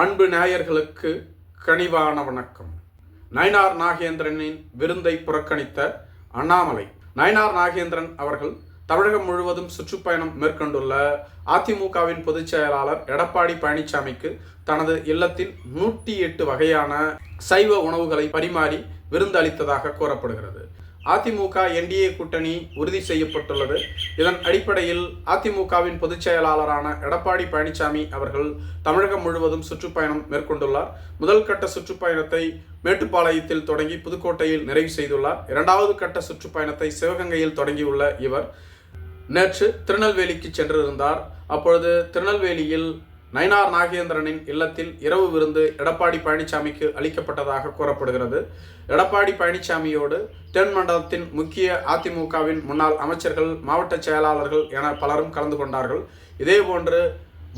அன்பு நேயர்களுக்கு கனிவான வணக்கம். நயனார் நாகேந்திரனின் விருந்தை புறக்கணித்த அண்ணாமலை. நயனார் நாகேந்திரன் அவர்கள் தமிழகம் முழுவதும் சுற்றுப்பயணம் மேற்கொண்டுள்ள அதிமுகவின் பொதுச் செயலாளர் எடப்பாடி பழனிசாமிக்கு தனது இல்லத்தில் நூற்றி எட்டு வகையான சைவ உணவுகளை பரிமாறி விருந்தளித்ததாக கூறப்படுகிறது. அதிமுக என்டிஏ கூட்டணி உறுதி செய்யப்பட்டுள்ளது. இதன் அடிப்படையில் அதிமுகவின் பொதுச் செயலாளரான எடப்பாடி பழனிசாமி அவர்கள் தமிழகம் முழுவதும் சுற்றுப்பயணம் மேற்கொண்டுள்ளார். முதல் கட்ட சுற்றுப்பயணத்தை மேட்டுப்பாளையத்தில் தொடங்கி புதுக்கோட்டையில் நிறைவு செய்துள்ளார். இரண்டாவது கட்ட சுற்றுப்பயணத்தை சிவகங்கையில் தொடங்கியுள்ள இவர் நேற்று திருநெல்வேலிக்கு சென்றிருந்தார். அப்பொழுது திருநெல்வேலியில் நயனார் நாகேந்திரனின் இல்லத்தில் இரவு விருந்து எடப்பாடி பழனிசாமிக்கு அளிக்கப்பட்டதாக கூறப்படுகிறது. எடப்பாடி பழனிசாமியோடு தென் மண்டலத்தின் முக்கிய அதிமுகவின் முன்னாள் அமைச்சர்கள் மாவட்ட செயலாளர்கள் என பலரும் கலந்து கொண்டார்கள். இதேபோன்று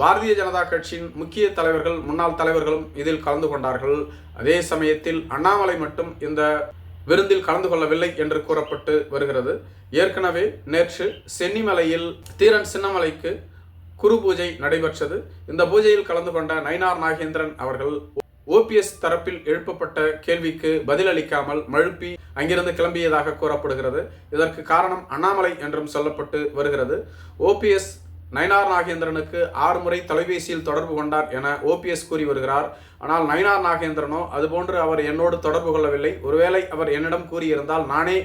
பாரதிய ஜனதா கட்சியின் முக்கிய தலைவர்கள் முன்னாள் தலைவர்களும் இதில் கலந்து கொண்டார்கள். அதே சமயத்தில் அண்ணாமலை மட்டும் இந்த விருந்தில் கலந்து கொள்ளவில்லை என்று கூறப்பட்டு வருகிறது. ஏற்கனவே நேற்று சென்னிமலையில் தீரன் சின்னமலைக்கு குரு பூஜை நடைபெற்றது. இந்த பூஜையில் கலந்து கொண்ட நயினார் நாகேந்திரன் அவர்கள் ஓபிஎஸ் தரப்பில் எழுப்பப்பட்ட கேள்விக்கு பதிலளிக்காமல் மழுப்பி அங்கிருந்து கிளம்பியதாக கூறப்படுகிறது. இதற்கு காரணம் அண்ணாமலை என்றும் சொல்லப்பட்டு வருகிறது. ஓபிஎஸ் நயனார் நாகேந்திரனுக்கு ஆறு முறை தொலைபேசியில் தொடர்பு கொண்டார் என ஓபிஎஸ் கூறி வருகிறார். ஆனால் நயனார் நாகேந்திரனோ அதுபோன்று அவர் என்னோடு தொடர்பு கொள்ளவில்லை. ஒருவேளை அவர் என்னிடம் கூறியிருந்தால் நானே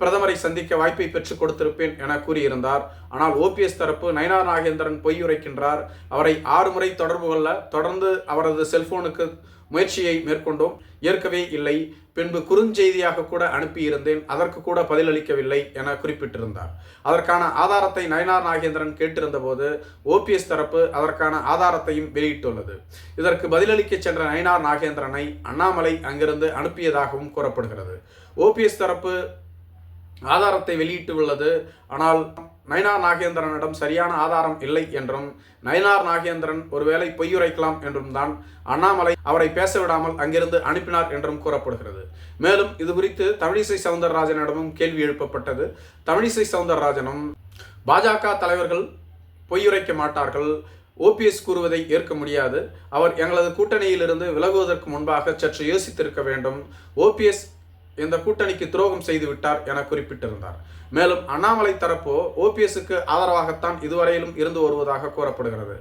பிரதமரை சந்திக்க வாய்ப்பை பெற்றுக் கொடுத்திருப்பேன் என கூறியிருந்தார். ஆனால் ஓபிஎஸ் தரப்பு நயனார் நாகேந்திரன் பொய் உரைக்கின்றார். அவரை ஆறு முறை தொடர்பு கொள்ள தொடர்ந்து அவரது செல்போனுக்கு முயற்சியை மேற்கொண்டோம். ஏற்கவே இல்லை. பின்பு குறுஞ்செய்தியாக கூட அனுப்பியிருந்தேன். அதற்கு கூட பதிலளிக்கவில்லை என குறிப்பிட்டிருந்தார். அதற்கான ஆதாரத்தை நயனார் நாகேந்திரன் கேட்டிருந்த போது ஓபிஎஸ் தரப்பு அதற்கான ஆதாரத்தையும் வெளியிட்டுள்ளது. இதற்கு பதிலளிக்க சென்ற நயனார் நாகேந்திரனை அண்ணாமலை அங்கிருந்து அனுப்பியதாகவும் கூறப்படுகிறது. ஓபிஎஸ் தரப்பு ஆதாரத்தை வெளியிட்டு உள்ளது ஆனால் நயனார் நாகேந்திரனிடம் சரியான ஆதாரம் இல்லை என்றும் நயனார் நாகேந்திரன் ஒருவேளை பொய்யுரைக்கலாம் என்றும் தான் அண்ணாமலை அவரை பேச விடாமல் அங்கிருந்து அனுப்பினார் என்றும் கூறப்படுகிறது. மேலும் இது குறித்து தமிழிசை சவுந்தரராஜனிடமும் கேள்வி எழுப்பப்பட்டது. தமிழிசை சவுந்தரராஜனும் பாஜக தலைவர்கள் பொய்யுரைக்க மாட்டார்கள் ஓபிஎஸ் கூறுவதை ஏற்க முடியாது. அவர் எங்களது கூட்டணியிலிருந்து விலகுவதற்கு முன்பாக சற்று யோசித்திருக்க வேண்டும். ஓபிஎஸ் இந்த கூட்டணிக்கு துரோகம் செய்து விட்டார் என குறிப்பிட்டிருந்தார். மேலும் அண்ணாமலை தரப்போ ஓபிஎஸ்க்கு ஆதரவாகத்தான் இதுவரையிலும் இருந்து வருவதாக கூறப்படுகிறது.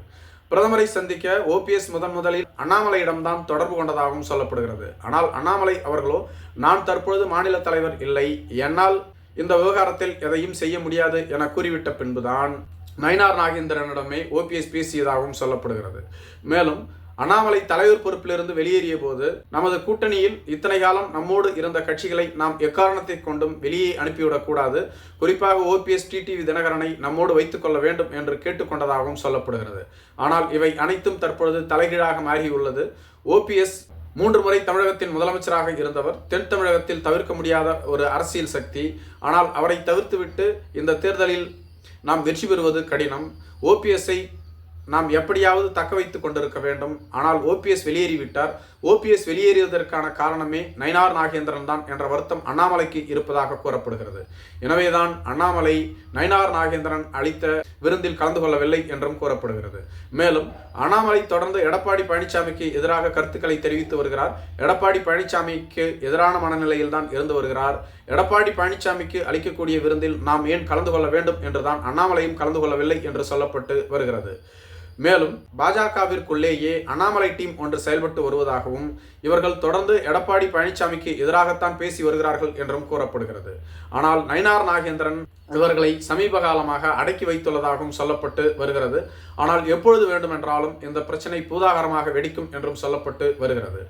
பிரதமரை சந்திக்க ஓபிஎஸ் முதன் முதலில் அண்ணாமலையிடம்தான் தொடர்பு கொண்டதாகவும் சொல்லப்படுகிறது. ஆனால் அண்ணாமலை அவர்களோ நான் தற்பொழுது மாநில தலைவர் இல்லை என்னால் இந்த விவகாரத்தில் எதையும் செய்ய முடியாது என கூறிவிட்ட பின்புதான் நயினார் நாகேந்திரனிடமே ஓபிஎஸ் பேசியதாகவும் சொல்லப்படுகிறது. மேலும் அண்ணாமலை தலைவர் பொறுப்பிலிருந்து வெளியேறிய போது நமது கூட்டணியில் இத்தனை காலம் நம்மோடு இருந்த கட்சிகளை நாம் எக்காரணத்தை கொண்டும் வெளியே அனுப்பிவிடக்கூடாது குறிப்பாக ஓபிஎஸ் டிடிவி தினகரனை நம்மோடு வைத்துக் கொள்ள வேண்டும் என்று கேட்டுக்கொண்டதாகவும் சொல்லப்படுகிறது. ஆனால் இவை அனைத்தும் தற்பொழுது தலைகீழாக மாறியுள்ளது. ஓபிஎஸ் மூன்று முறை தமிழகத்தின் முதலமைச்சராக இருந்தவர் தென் தமிழகத்தில் தவிர்க்க முடியாத ஒரு அரசியல் சக்தி. ஆனால் அவரை தவிர்த்துவிட்டு இந்த தேர்தலில் நாம் வெற்றி பெறுவது கடினம். ஓபிஎஸ்ஐ நாம் எப்படியாவது தக்க வைத்து கொண்டிருக்க வேண்டும். ஆனால் ஓபிஎஸ் வெளியேறிவிட்டார். ஓபிஎஸ் வெளியேறியதற்கான காரணமே நயினார் நாகேந்திரன் தான் என்ற வருத்தம் அண்ணாமலைக்கு இருப்பதாக கூறப்படுகிறது. எனவேதான் அண்ணாமலை நயினார் நாகேந்திரன் அளித்த விருந்தில் கலந்து கொள்ளவில்லை என்றும் கூறப்படுகிறது. மேலும் அண்ணாமலை தொடர்ந்து எடப்பாடி பழனிசாமிக்கு எதிராக கருத்துக்களை தெரிவித்து வருகிறார். எடப்பாடி பழனிசாமிக்கு எதிரான மனநிலையில் தான் இருந்து வருகிறார். எடப்பாடி பழனிசாமிக்கு அளிக்கக்கூடிய விருந்தில் நாம் ஏன் கலந்து கொள்ள வேண்டும் என்றுதான் அண்ணாமலையும் கலந்து கொள்ளவில்லை என்று சொல்லப்பட்டு வருகிறது. மேலும் பாஜகவிற்குள்ளேயே அண்ணாமலை டீம் ஒன்று செயல்பட்டு வருவதாகவும் இவர்கள் தொடர்ந்து எடப்பாடி பழனிசாமிக்கு எதிராகத்தான் பேசி வருகிறார்கள் என்றும் கூறப்படுகிறது. ஆனால் நயினார் நாகேந்திரன் இவர்களை சமீப காலமாக அடக்கி வைத்துள்ளதாகவும் சொல்லப்பட்டு வருகிறது. ஆனால் எப்பொழுது வேண்டுமென்றாலும் இந்த பிரச்சனை பூதாகரமாக வெடிக்கும் என்றும் சொல்லப்பட்டு வருகிறது.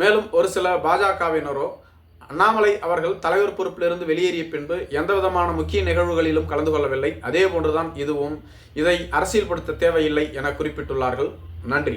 மேலும் ஒரு சில பாஜகவினரோ அண்ணாமலை அவர்கள் தலைவர் பொறுப்பிலிருந்து வெளியேறிய பின்பு எந்த விதமான முக்கிய நிகழ்வுகளிலும் கலந்து கொள்ளவில்லை. அதே போன்றுதான் இதுவும் இதை அரசியல்படுத்த தேவையில்லை என குறிப்பிட்டுள்ளார்கள். நன்றி.